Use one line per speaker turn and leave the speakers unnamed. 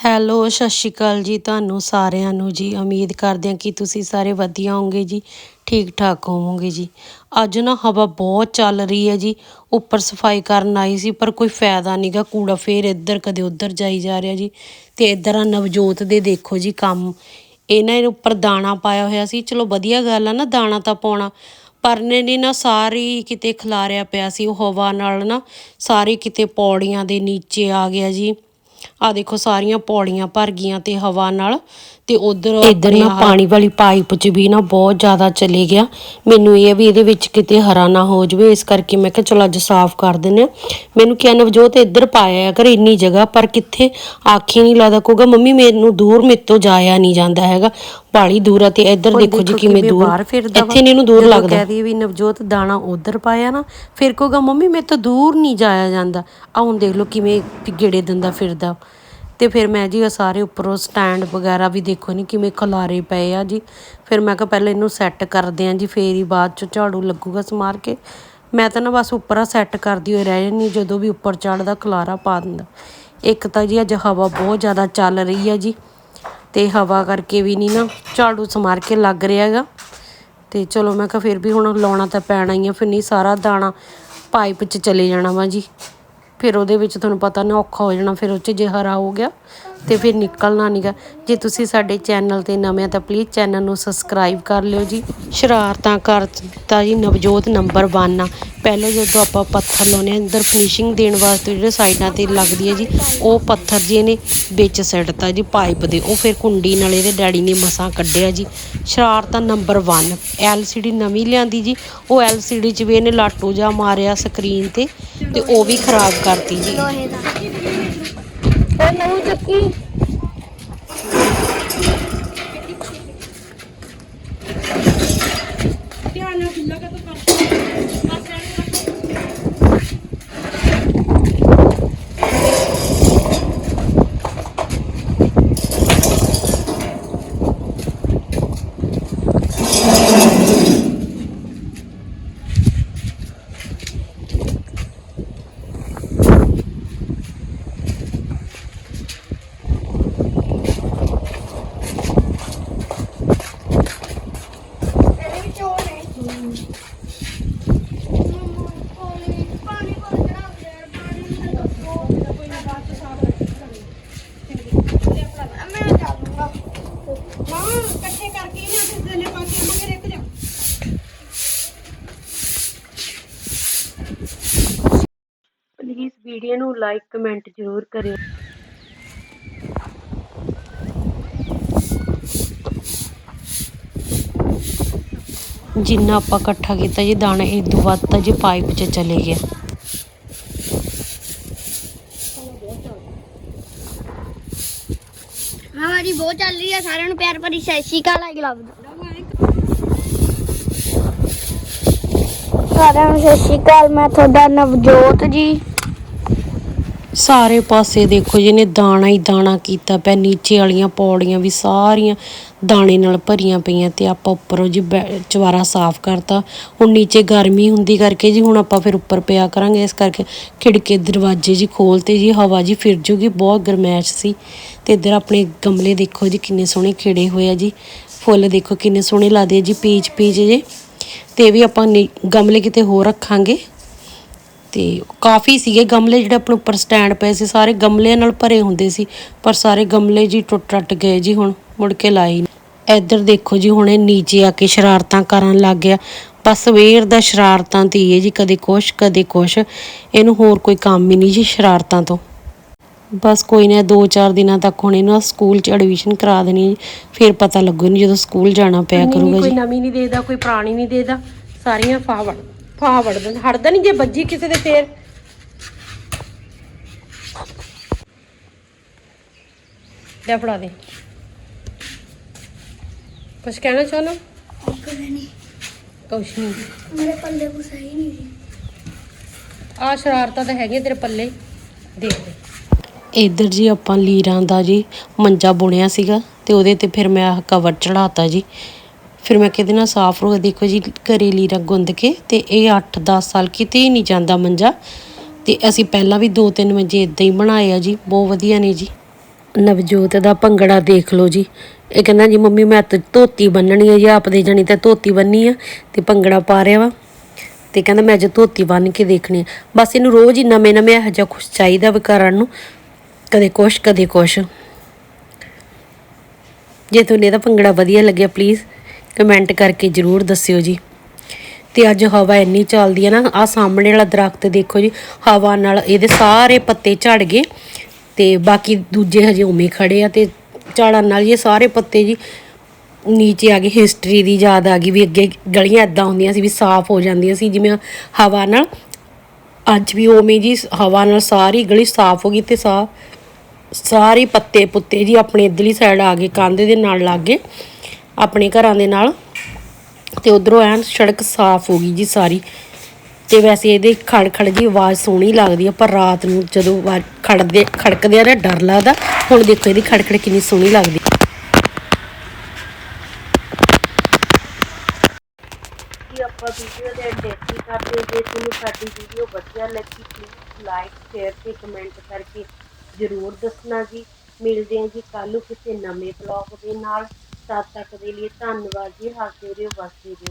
Hello, ਸਤਿ ਸ਼੍ਰੀ ਅਕਾਲ ਜੀ ਤੁਹਾਨੂੰ ਸਾਰਿਆਂ ਨੂੰ ਜੀ। ਉਮੀਦ ਕਰਦੇ ਹਾਂ ਕਿ ਤੁਸੀਂ ਸਾਰੇ ਵਧੀਆ ਹੋਵੋਗੇ ਜੀ ਠੀਕ ਠਾਕ ਹੋਵੋਗੇ ਜੀ। ਅੱਜ ਨਾ ਹਵਾ ਬਹੁਤ ਚੱਲ ਰਹੀ ਹੈ ਜੀ, ਉੱਪਰ ਸਫ਼ਾਈ ਕਰਨ ਆਈ ਸੀ, ਪਰ ਕੋਈ ਫਾਇਦਾ ਨਹੀਂਗਾ ਕੂੜਾ ਫੇਰ ਇੱਧਰ ਕਦੇ ਉੱਧਰ ਜਾਈ ਜਾ ਰਿਹਾ ਜੀ। ਤੇ ਇੱਧਰ ਆ ਨਵਜੋਤ ਦੇ ਦੇਖੋ ਜੀ ਕੰਮ। ਇਹਨਾਂ ਦੇ ਉੱਪਰ ਦਾਣਾ ਪਾਇਆ ਹੋਇਆ ਸੀ। ਚਲੋ ਵਧੀਆ ਗੱਲ ਆ ਨਾ, ਦਾਣਾ ਤਾਂ ਪਾਉਣਾ। ਪਰ ਨੇ ਨੀ ਨਾ ਸਾਰੀ ਕਿਤੇ ਖਿਲਾਰਿਆ ਪਿਆ ਸੀ। ਉਹ ਹਵਾ ਨਾਲ ਨਾ ਸਾਰੀ ਕਿਤੇ ਪੌੜੀਆਂ ਦੇ ਨੀਚੇ ਆ ਗਿਆ ਜੀ। ਆ ਦੇਖੋ ਸਾਰੀਆਂ ਪੌੜੀਆਂ ਭਰ ਗਈਆਂ ਤੇ ਹਵਾ ਨਾਲ ਤੇ ਉਧਰ ਇਧਰ ਨਾ ਪਾਣੀ ਵਾਲੀ ਪਾਈਪ 'ਚ ਵੀ ਨਾ ਬਹੁਤ ਜ਼ਿਆਦਾ ਚਲੇ ਗਿਆ। ਮੈਨੂੰ ਇਹ ਵੀ ਇਹਦੇ ਵਿੱਚ ਕਿਤੇ ਹਰਾ ਨਾ ਹੋ ਜਵੇ ਇਸ ਕਰਕੇ ਮੈਂ ਕਿਹਾ ਚਲੋ ਅੱਜ ਸਾਫ਼ ਕਰ ਦਿੰਨੇ ਮੈਨੂੰ ਕਿਹਾ ਨਵਜੋਤ ਇੱਧਰ ਪਾਇਆ ਕਰ ਇੰਨੀ ਜਗ੍ਹਾ ਪਰ ਕਿੱਥੇ? ਆਖੀ ਨਹੀਂ ਲੱਗਦਾ ਕਹੂਗਾ ਮੰਮੀ ਮੈਨੂੰ ਦੂਰ ਮੇਰੇ ਤੋਂ ਜਾਇਆ ਨਹੀਂ ਜਾਂਦਾ ਹੈਗਾ। ਬਾਲੀ ਦੂਰ ਆ ਤੇ ਇੱਧਰ ਦੇਖੋ ਜੀ ਕਿਵੇਂ ਦੂਰ। ਇੱਥੇ ਇਹਨੂੰ ਦੂਰ ਲੱਗਦਾ। ਕਹਿ ਦਈਏ ਵੀ ਨਵਜੋਤ ਦਾਣਾ ਉਧਰ ਪਾਇਆ ਨਾ ਫਿਰ ਕਹੂਗਾ ਮੰਮੀ ਮੇਰੇ ਤੋਂ ਦੂਰ ਨਹੀਂ ਜਾਇਆ ਜਾਂਦਾ। ਆ ਹੁਣ ਦੇਖ ਲਓ ਕਿਵੇਂ ਗੇੜੇ ਦਿੰਦਾ ਫਿਰਦਾ। ਤੇ ਫਿਰ ਮੈਂ ਜੀ ਇਹ ਸਾਰੇ ਉੱਪਰੋਂ ਸਟੈਂਡ ਵਗੈਰਾ ਵੀ ਦੇਖੋ ਨਹੀਂ ਕਿਵੇਂ ਖਲਾਰੇ ਪਏ ਆ ਜੀ। ਫਿਰ ਮੈਂ ਕਿਹਾ ਪਹਿਲਾਂ ਇਹਨੂੰ ਸੈੱਟ ਕਰਦੇ ਆਂ ਜੀ ਫੇਰ ਹੀ ਬਾਅਦ ਚ ਝਾੜੂ ਲੱਗੂਗਾ ਸਮਾਰ ਕੇ। ਮੈਂ ਤਾਂ ਨਾ ਬਸ ਉੱਪਰ ਆ ਸੈੱਟ ਕਰਦੀ ਹੋਈ ਰਹਿ ਜਾਂਦੀ ਜਦੋਂ ਵੀ ਉੱਪਰ ਚੜਦਾ ਖਲਾਰਾ ਪਾ ਦਿੰਦਾ। ਇੱਕ ਤਾਂ ਜੀ ਅੱਜ ਹਵਾ ਬਹੁਤ ਜ਼ਿਆਦਾ ਚੱਲ ਰਹੀ ਹੈ ਜੀ। ਤੇ ਹਵਾ ਕਰਕੇ ਵੀ ਨਹੀਂ ਨਾ ਝਾੜੂ ਸਮਾਰ ਕੇ ਲੱਗ ਰਿਹਾ ਹੈਗਾ। ਤੇ ਚਲੋ ਮੈਂ ਕਿਹਾ ਫਿਰ ਵੀ ਹੁਣ ਲਾਉਣਾ ਤਾਂ ਪੈਣਾ ਹੀ ਆ, ਫਿਰ ਨਹੀਂ ਸਾਰਾ ਦਾਣਾ ਪਾਈਪ 'ਚ ਚਲੇ ਜਾਣਾ ਵਾ ਜੀ। ਫਿਰ ਉਹਦੇ ਵਿੱਚ ਤੁਹਾਨੂੰ ਪਤਾ ਨਾ ਔਖਾ ਹੋ ਜਾਣਾ, ਫਿਰ ਉਹ 'ਚ ਜੇ ਹਰਾ ਹੋ ਗਿਆ ਤੇ ਫਿਰ ਨਿਕਲਣਾ ਨਹੀਂਗਾ ਜੇ ਤੁਸੀਂ ਸਾਡੇ ਚੈਨਲ ਤੇ ਨਵੇਂ ਆ ਤਾਂ ਪਲੀਜ਼ ਚੈਨਲ ਨੂੰ ਸਬਸਕ੍ਰਾਈਬ ਕਰ ਲਿਓ ਜੀ। ਸ਼ਰਾਰਤਾਂ ਕਰਤਾ ਜੀ ਨਵਜੋਤ ਨੰਬਰ 1 ਆ। ਪਹਿਲੇ ਜਦੋਂ ਆਪਾਂ ਪੱਥਰ ਲਾਉਨੇ ਆ ਅੰਦਰ ਫਿਨਿਸ਼ਿੰਗ ਦੇਣ ਵਾਸਤੇ ਜਿਹੜੇ ਸਾਈਡਾਂ ਤੇ ਲੱਗਦੀ ਹੈ ਜੀ, ਉਹ ਪੱਥਰ ਜੀ ਇਹਨੇ ਵਿੱਚ ਸਿੱਟਤਾ ਜੀ ਪਾਈਪ ਦੇ। ਉਹ ਫਿਰ ਕੁੰਡੀ ਨਾਲ ਇਹਦੇ ਡੈਡੀ ਨੇ ਮਸਾਂ ਕੱਢਿਆ ਜੀ। ਸ਼ਰਾਰਤਾਂ ਨੰਬਰ 1 LCD ਨਵੀਂ ਲਿਆਂਦੀ ਜੀ। ਉਹ LCD 'ਚ ਵੀ ਇਹਨੇ ਲਾਟੂ ਜਾ ਮਾਰਿਆ ਸਕਰੀਨ ਤੇ ਤੇ ਉਹ ਵੀ ਖਰਾਬ ਕਰਤੀ ਜੀ।
ਲੋਹੇ ਦਾ ਉਹ ਨਵੀਂ ਚੱਕੀ ਇਹਦੇ ਵਿੱਚ ਉਹ ਨੇ ਪਾਣੀ ਭਰ ਚੜਾ ਗਿਆ ਪਾਣੀ ਨੂੰ ਦੱਸੋ ਕੋਈ ਨਾ ਬਾਅਦ ਚ ਸਾਫ਼ ਮੈਂ ਚੱਲੂਗਾ
ਹਾਂ ਇਕੱਠੇ ਕਰਕੇ ਨਾ ਫਿਰ ਦਲੇ ਪਾ ਕੇ ਮਗਰ ਇੱਕ ਜਾ
ਪਲੀਜ਼ ਵੀਡੀਓ ਨੂੰ ਲਾਈਕ ਕਮੈਂਟ ਜ਼ਰੂਰ ਕਰਿਓ। ਜਿੰਨਾ ਆਪਾਂ ਇਕੱਠਾ ਕੀਤਾ ਜੀ ਦਾਣਾ ਇਹ ਤੋਂ ਵੱਧ ਤਾਂ ਜੀ ਪਾਈਪ 'ਚ ਚਲੇ ਗਿਆ।
ਹਵਾ ਜੀ ਬਹੁਤ ਚੱਲ ਰਹੀ ਹੈ ਸਾਰਿਆਂ ਨੂੰ ਪਿਆਰ ਭਰੀ ਸਤਿ ਸ਼੍ਰੀ ਅਕਾਲ ਆਈ ਲਵ ਸਾਰਿਆਂ ਨੂੰ ਸਤਿ ਸ਼੍ਰੀ ਅਕਾਲ ਮੈਂ ਤੁਹਾਡਾ ਨਵਜੋਤ ਜੀ।
ਸਾਰੇ ਪਾਸੇ ਦੇਖੋ ਜਿਹਨੇ ਦਾਣਾ ਹੀ ਦਾਣਾ ਕੀਤਾ ਪਿਆ, ਨੀਚੇ ਵਾਲੀਆਂ ਪੌੜੀਆਂ ਵੀ ਸਾਰੀਆਂ ਦਾਣੇ ਨਾਲ ਭਰੀਆਂ ਪਈਆਂ ਤੇ ਆਪਾਂ ਉੱਪਰੋਂ ਜੀ ਬੈ- ਚਵਾਰਾ ਸਾਫ਼ ਕਰਤਾ। ਹੁਣ ਨੀਚੇ ਗਰਮੀ ਹੁੰਦੀ ਕਰਕੇ ਜੀ, ਹੁਣ ਆਪਾਂ ਫਿਰ ਉੱਪਰ ਪਿਆ ਕਰਾਂਗੇ, ਇਸ ਕਰਕੇ ਖਿੜਕੇ ਦਰਵਾਜ਼ੇ ਜੀ ਖੋਲਤੇ ਜੀ, ਹਵਾ ਜੀ ਫਿਰ ਜੂਗੀ, ਬਹੁਤ ਗਰਮੈਸ਼ ਸੀ। ਤੇ ਇੱਧਰ ਆਪਣੇ ਗਮਲੇ ਦੇਖੋ ਜੀ, ਕਿੰਨੇ ਸੋਹਣੇ ਖਿੜੇ ਹੋਏ ਆ ਜੀ। ਫੁੱਲ ਦੇਖੋ ਕਿੰਨੇ ਸੋਹਣੇ ਲੱਗਦੇ ਆ ਜੀ ਪੀਚ ਪੀਚ ਜੇ। ਤੇ ਇਹ ਵੀ ਆਪਾਂ ਨੀ- ਗਮਲੇ ਕਿਤੇ ਹੋਰ ਰੱਖਾਂਗੇ। ਤੇ ਕਾਫੀ ਸੀਗੇ। ਗਮਲੇ ਜਿਹੜੇ ਆਪਣੇ ਉੱਪਰ ਸਟੈਂਡ ਪਏ ਸੀ ਸਾਰੇ ਗਮਲਿਆਂ ਨਾਲ ਭਰੇ ਹੁੰਦੇ ਸੀ ਪਰ ਸਾਰੇ ਗਮਲੇ ਜੀ ਟੁੱਟ ਟੱਟ ਗਏ ਜੀ ਹੁਣ ਮੁੜ ਕੇ ਲਾਈ। ਇੱਧਰ ਦੇਖੋ ਜੀ ਹੁਣ ਇਹ ਨੀਚੇ ਆ ਕੇ ਸ਼ਰਾਰਤਾਂ ਕਰਨ ਲੱਗ ਗਿਆ। ਬਸ ਸਵੇਰ ਦਾ ਸ਼ਰਾਰਤਾਂ ਤੇ ਹੀ ਹੈ ਜੀ ਕਦੇ ਕੁਛ ਕਦੇ ਕੁਛ। ਇਹਨੂੰ ਹੋਰ ਕੋਈ ਕੰਮ ਹੀ ਨਹੀਂ ਜੀ ਸ਼ਰਾਰਤਾਂ ਤੋਂ। ਬਸ ਕੋਈ ਨਾ ਦੋ ਚਾਰ ਦਿਨਾਂ ਤੱਕ ਹੁਣ ਇਹਨੂੰ ਸਕੂਲ 'ਚ ਐਡਮਿਸ਼ਨ ਕਰਾ ਦੇਣੀ। ਫਿਰ ਪਤਾ ਲੱਗੂ ਇਹਨੂੰ ਜਦੋਂ ਸਕੂਲ ਜਾਣਾ ਪਿਆ ਕਰੂਗਾ ਜੀ। ਕੋਈ ਨਵੀਂ ਨਹੀਂ ਦੇਦਾ ਕੋਈ ਪੁਰਾਣੀ ਨਹੀਂ ਦੇਦਾ। ਸਾਰੀਆਂ ਫਾਵੜ ਫਾਵੜ ਦਿੰਦਾ। ਹੜਦਾ ਨਹੀਂ ਜੇ ਵੱਜੀ ਕਿਸੇ ਦੇ ਫੇਰ। ਲੈ ਫੜਾ ਦੇ। ਕੁਛ ਕਹਿਣਾ ਚਾਹਨਾ ਕੁਛ ਨਹੀਂ
ਮੇਰੇ ਪੱਲੇ ਕੁਛ ਹੈ ਹੀ ਨਹੀਂ ਜੀ।
ਆ ਸ਼ਰਾਰਤਾਂ ਤਾਂ ਹੈਗੀਆਂ ਤੇਰੇ ਪੱਲੇ। ਦੇਖ ਦੇ ਇੱਧਰ ਜੀ ਆਪਾਂ ਲੀਰਾਂ ਦਾ ਜੀ ਮੰਜਾ ਬੁਣਿਆ ਸੀਗਾ ਤੇ ਉਹਦੇ ਤੇ ਫਿਰ ਮੈਂ ਆਹ ਕਵਰ ਚੜਾਤਾ ਜੀ। ਫਿਰ ਮੈਂ ਕਿਹਦੇ ਨਾਲ ਸਾਫ਼ ਰੋ ਦੇਖੋ ਜੀ, ਘਰੇ ਲੀਰਾਂ ਗੁੰਦ ਕੇ ਤੇ ਇਹ 8-10 ਸਾਲ ਕਿਤੇ ਹੀ ਨਹੀਂ ਜਾਂਦਾ ਮੰਜਾ। ਤੇ ਅਸੀਂ ਪਹਿਲਾਂ ਵੀ ਦੋ ਤਿੰਨ ਮੰਜੇ ਇਦਾਂ ਹੀ ਬਣਾਏ ਆ ਜੀ, ਬਹੁਤ ਵਧੀਆ ਨੇ ਜੀ। ਨਵਜੋਤ ਦਾ ਭੰਗੜਾ ਦੇਖ ਲਓ ਜੀ। ਇਹ ਕਹਿੰਦਾ ਜੀ, ਮੰਮੀ, ਮੈਂ ਤਾਂ ਧੋਤੀ ਬੰਨਣੀ ਹੈ ਜੀ, ਆਪਦੇ ਜਣੀ ਤਾਂ ਧੋਤੀ ਬੰਨੀ ਆ ਤੇ ਭੰਗੜਾ ਪਾ ਰਿਹਾ ਵਾ। ਤੇ ਕਹਿੰਦਾ, ਮੈਂ ਅੱਜ ਧੋਤੀ ਬੰਨ ਕੇ ਦੇਖਣੀ ਆ। ਬਸ ਇਹਨੂੰ ਰੋਜ਼ ਹੀ ਨਵੇਂ ਨਵੇਂ ਇਹੋ ਜਿਹਾ ਕੁਛ ਚਾਹੀਦਾ ਵਾ ਕਰਨ ਨੂੰ। ਕਦੇ ਕੁਛ ਕਦੇ ਕੁਛ। ਜੇ ਤੁਹਾਨੂੰ ਇਹਦਾ ਭੰਗੜਾ ਵਧੀਆ ਲੱਗਿਆ ਪਲੀਜ਼ ਕਮੈਂਟ ਕਰਕੇ ਜਰੂਰ ਦੱਸਿਓ ਜੀ। ਤੇ ਅੱਜ ਹਵਾ ਇੰਨੀ ਚੱਲਦੀ ਹੈ ਨਾ ਆ ਸਾਹਮਣੇ ਵਾਲਾ ਦਰਖਤ ਦੇਖੋ ਜੀ, ਹਵਾ ਨਾਲ ਇਹਦੇ ਸਾਰੇ ਪੱਤੇ ਝੜ ਗਏ ਤੇ ਬਾਕੀ ਦੂਜੇ ਹਜੇ ਉਵੇਂ ਹੀ ਖੜੇ ਆ ਤੇ ਝਾੜਾਂ ਨਾਲ ਇਹ ਸਾਰੇ ਪੱਤੇ ਜੀ ਨੀਚੇ ਆ ਗਏ। ਹਿਸਟਰੀ ਦੀ ਯਾਦ ਆ ਗਈ ਵੀ ਅੱਗੇ ਗਲੀਆਂ ਇਦਾਂ ਹੁੰਦੀਆਂ ਸੀ ਵੀ ਸਾਫ਼ ਹੋ ਜਾਂਦੀਆਂ ਸੀ, ਜਿਵੇਂ ਹਵਾ ਨਾਲ ਅੱਜ ਵੀ ਉਵੇਂ ਜੀ, ਹਵਾ ਨਾਲ ਸਾਰੀ ਗਲੀ ਸਾਫ਼ ਹੋ ਗਈ ਤੇ ਸਾ, ਸਾਰੇ ਪੱਤੇ ਪੁੱਤੇ ਜੀ ਆਪਣੇ ਇਧਰਲੀ ਸਾਈਡ ਆ ਗਏ, ਕੰਧ ਦੇ ਨਾਲ ਲੱਗ ਗਏ। ਆਪਣੇ ਘਰਾਂ ਦੇ ਨਾਲ। ਤੇ ਉਧਰੋਂ ਐਨ ਸੜਕ ਸਾਫ਼ ਹੋ ਗਈ ਜੀ ਸਾਰੀ। ਤੇ ਵੈਸੇ ਇਹਦੇ ਖੜ ਦੀ ਆਵਾਜ਼ ਸੋਹਣੀ ਲੱਗਦੀ ਆ, ਪਰ ਰਾਤ ਨੂੰ ਜਦੋਂ ਖੜਦੇ ਖੜਕਦੇ ਆ ਨਾ ਡਰ ਲੱਗਦਾ, ਹੁਣ ਦੇਖੋ ਇਹਦੀ ਖੜਖੜ ਕਿੰਨੀ ਸੋਹਣੀ ਲੱਗਦੀ। ਆਪਾਂ ਵੀਡੀਓ ਦੇ ਐਡਿਟ ਕਰਦੇ ਜੇ ਤੁਹਾਨੂੰ ਸਾਡੀ ਵੀਡੀਓ ਵਧੀਆ ਲੱਗੀ ਪਲੀਜ਼ ਲਾਈਕ ਸ਼ੇਅਰ ਤੇ ਕਮੈਂਟ ਕਰਕੇ ਜ਼ਰੂਰ ਦੱਸਣਾ ਜੀ। ਮਿਲਦੇ ਹਾਂ ਜੀ ਕੱਲ੍ਹ ਨੂੰ ਕਿਸੇ ਨਵੇਂ ਬਲੌਗ ਦੇ ਨਾਲ। ਤਦ ਤੱਕ ਦੇ ਲਈ ਧੰਨਵਾਦ ਜੀ ਹੱਸਦੇ ਰਹੋ ਵਸਦੇ ਰਹੋ